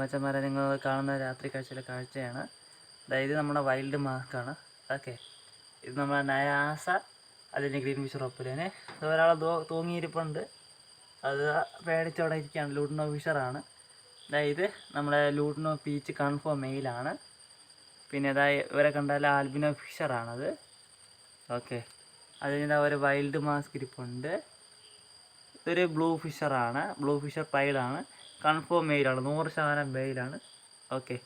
മച്ചന്മാരെ നിങ്ങൾ കാണുന്ന രാത്രി കാഴ്ചയിലെ കാഴ്ചയാണ്. അതായത് നമ്മുടെ വൈൽഡ് മാർക്കാണ് ഓക്കെ ഇത് നമ്മുടെ നയാസ അതിന്റെ ഗ്രീൻ ഫിഷർ ഒപ്പലേന് ഒരാൾ തൂങ്ങിയിരിപ്പുണ്ട്. അത് പേടിച്ചവിടെ ഇരിക്കുകയാണ്. ലൂട്ടിനോ ഫിഷറാണ് അതായത് നമ്മുടെ ലൂട്ടിനോ പീച്ച് കൺഫേം മെയിലാണ് പിന്നെ അതായത് ഇവരെ കണ്ടാൽ ആൽബിനോ ഫിഷറാണത് ഓക്കെ അതിന് ഒരു വൈൽഡ് മാസ്ക് ഇരിപ്പുണ്ട്. ഇതൊരു ബ്ലൂ ഫിഷറാണ് ബ്ലൂ ഫിഷർ പൈലാണ് കൺഫേം മെയിലാണ് നൂറ് ശതമാനം മെയിലാണ് ഓക്കെ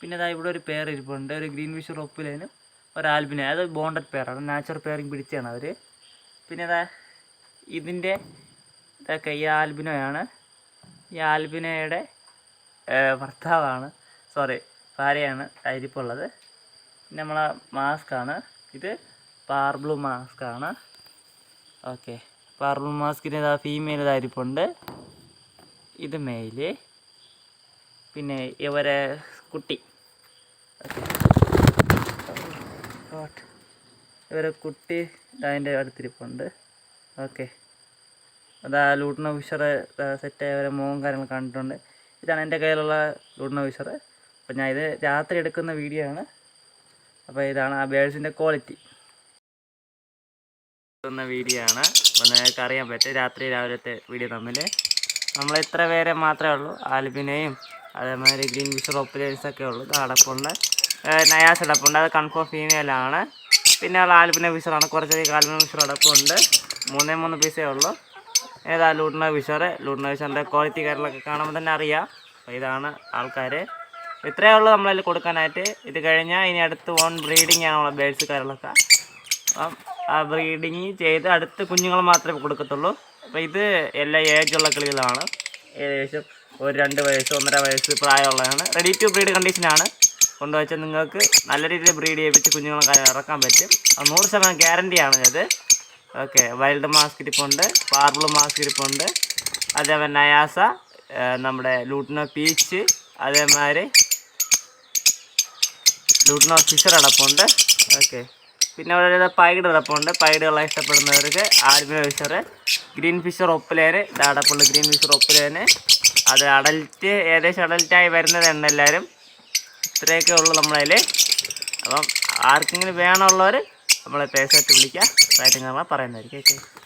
പിന്നെ ഇതാ ഇവിടെ ഒരു പേർ ഇരിപ്പുണ്ട്. ഒരു ഗ്രീൻ വിഷ് ഒപ്പിലേനും ഒരു ആൽബിനെ അത് ബോണ്ടഡ് പെയറാണ് നാച്ചുറൽ പെയറിങ് പിടിച്ചാണ് അവർ പിന്നെ ഇതാ ഇതിന്റെ ഇതൊക്കെ ഈ ആൽബിനോയാണ് ഈ ആൽബിനോയുടെ ഭർത്താവാണ്. സോറി ഭാര്യയാണ് ഇരിപ്പുള്ളത് പിന്നെ നമ്മളെ മാസ്കാണ് ഇത് പാർബ്ലൂ മാസ്കാണ് ഓക്കെ പാർബ്ലൂ മാസ്കിന്റെ ഫീമെയിൽ ഇതായിരിപ്പുണ്ട് ഇത് മേൽ. പിന്നെ ഇവരെ കുട്ടി. ഓക്കെ. ഇവരെ കുട്ടി അതിന്റെ അടുത്തിരിപ്പുണ്ട്. ഓക്കെ. അതാ ലൂട്ടണ ഫിഷർ സെറ്റായ അവരെ മോവും കാര്യങ്ങൾ കണ്ടിട്ടുണ്ട്. ഇതാണ് എന്റെ കയ്യിലുള്ള ലൂട്ടണ വിഷറ്. അപ്പോൾ ഞാൻ ഇത് രാത്രി എടുക്കുന്ന വീഡിയോ ആണ്. അപ്പോൾ ഇതാണ് ആ ബേഡ്സിന്റെ ക്വാളിറ്റി വീഡിയോ ആണ്. അപ്പോൾ നിങ്ങൾക്ക് അറിയാൻ പറ്റും രാത്രി രാവിലത്തെ വീഡിയോ തമ്മിൽ നമ്മൾ ഇത്ര പേരെ മാത്രമേ ഉള്ളൂ. ആൽബിനെയും അതേമാതിരി ഗ്രീൻ ഫിഷർ ഒപ്പുലേഴ്സൊക്കെ ഉള്ളൂ. അടപ്പുണ്ട് നയാസ് അടപ്പുണ്ട് അത് കൺഫേം ഫീമെയിലാണ് പിന്നെ ഉള്ള ആൽബിന ഫിഷറാണ് കുറച്ചധികം ആൽബിനെ ഫിഷർ അടപ്പുണ്ട് മൂന്നേ മൂന്ന് പീസേ ഉള്ളൂ. ഏതാ ലൂട്ടിന ഫിഷർ ലൂട്ടിന ഫിഷറിന്റെ ക്വാളിറ്റി കാര്യങ്ങളൊക്കെ കാണുമ്പോൾ തന്നെ അറിയാം. അപ്പോൾ ഇതാണ് ആൾക്കാർ ഇത്രയേ ഉള്ളൂ നമ്മളതിൽ കൊടുക്കാനായിട്ട്. ഇത് കഴിഞ്ഞാൽ ഇനി അടുത്ത് ഓൺ ബ്രീഡിങ് ആണുള്ള ബേഡ്സ് കാര്യങ്ങളൊക്കെ. അപ്പം ബ്രീഡിങ് ചെയ്ത് അടുത്ത് കുഞ്ഞുങ്ങൾ മാത്രമേ കൊടുക്കത്തുള്ളൂ. അപ്പോൾ ഇത് എല്ലാ ഏജുള്ള കിളികളാണ്. ഏകദേശം ഒരു രണ്ട് വയസ്സ് ഒന്നര വയസ്സ് പ്രായമുള്ളതാണ്. റെഡി ടു ബ്രീഡ് കണ്ടീഷനാണ് കൊണ്ടുവച്ചാൽ നിങ്ങൾക്ക് നല്ല രീതിയിൽ ബ്രീഡ് ചെയ്യിപ്പിച്ച് കുഞ്ഞുങ്ങളെ ഇറക്കാൻ പറ്റും. നൂറ് ശതമാനം ഗ്യാരണ്ടിയാണ് ഇത്. ഓക്കെ വൈൽഡ് മാസ്ക് ഇരിപ്പുണ്ട് പാർബിൾ മാസ്ക് ഇരിപ്പുണ്ട്. അതേപോലെ നയാസ നമ്മുടെ ലൂട്ടിനോ പീച്ച് അതേമാതിരി ലൂട്ടിനോ ഫിഷർ അടപ്പുണ്ട്. ഓക്കെ പിന്നെ അവിടെ പൈഡ് അടപ്പുണ്ട് പൈഡുകളെ ഇഷ്ടപ്പെടുന്നവർക്ക് ആൽബിനോ ഫിഷർ ഗ്രീൻ ഫിഷർ ഒപ്പിലേന് ഇത് ഗ്രീൻ ഫിഷർ ഒപ്പിലേന് അത് അഡൽറ്റ് ഏകദേശം അഡൽറ്റായി വരുന്നതാണ് എല്ലാവരും. ഇത്രയൊക്കെ ഉള്ളൂ നമ്മളതിൽ അപ്പം ആർക്കെങ്കിലും വേണമുള്ളവർ നമ്മളെ പേഴ്സായിട്ട് വിളിക്കുക. റേറ്റിംഗ് പറയുന്നതായിരിക്കും. ഓക്കെ